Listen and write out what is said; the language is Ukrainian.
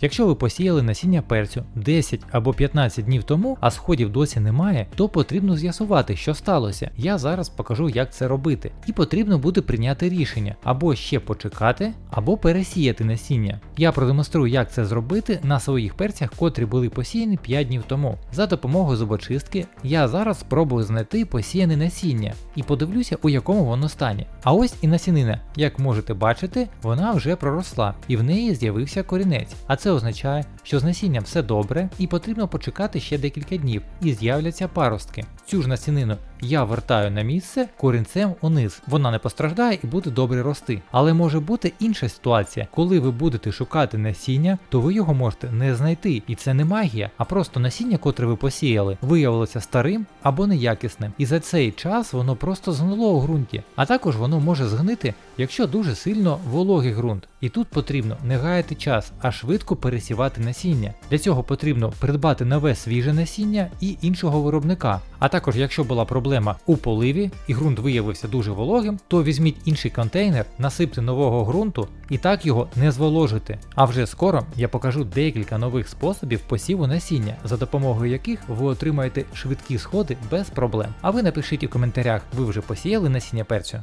Якщо ви посіяли насіння перцю 10 або 15 днів тому, а сходів досі немає, то потрібно з'ясувати, що сталося. Я зараз покажу, як це робити. І потрібно буде прийняти рішення або ще почекати, або пересіяти насіння. Я продемонструю, як це зробити на своїх перцях, котрі були посіяні 5 днів тому. За допомогою зубочистки я зараз спробую знайти посіяне насіння і подивлюся, у якому воно стані. А ось і насінина. Як можете бачити, вона вже проросла і в неї з'явився корінець. А це означає, що з насінням все добре і потрібно почекати ще декілька днів і з'являться паростки. Цю ж насінину я вертаю на місце корінцем униз. Вона не постраждає і буде добре рости. Але може бути інша ситуація, коли ви будете шукати насіння, то ви його можете не знайти. І це не магія, а просто насіння, котре ви посіяли, виявилося старим або неякісним. І за цей час воно просто згнило у ґрунті. А також воно може згнити, якщо дуже сильно вологий ґрунт. І тут потрібно не гаяти час, а швидко пересівати насіння. Для цього потрібно придбати нове свіже насіння і іншого виробника. А також, якщо була проблема у поливі і ґрунт виявився дуже вологим, то візьміть інший контейнер, насипте нового ґрунту і так його не зволожити. А вже скоро я покажу декілька нових способів посіву насіння, за допомогою яких ви отримаєте швидкі сходи без проблем. А ви напишіть у коментарях, ви вже посіяли насіння перцю.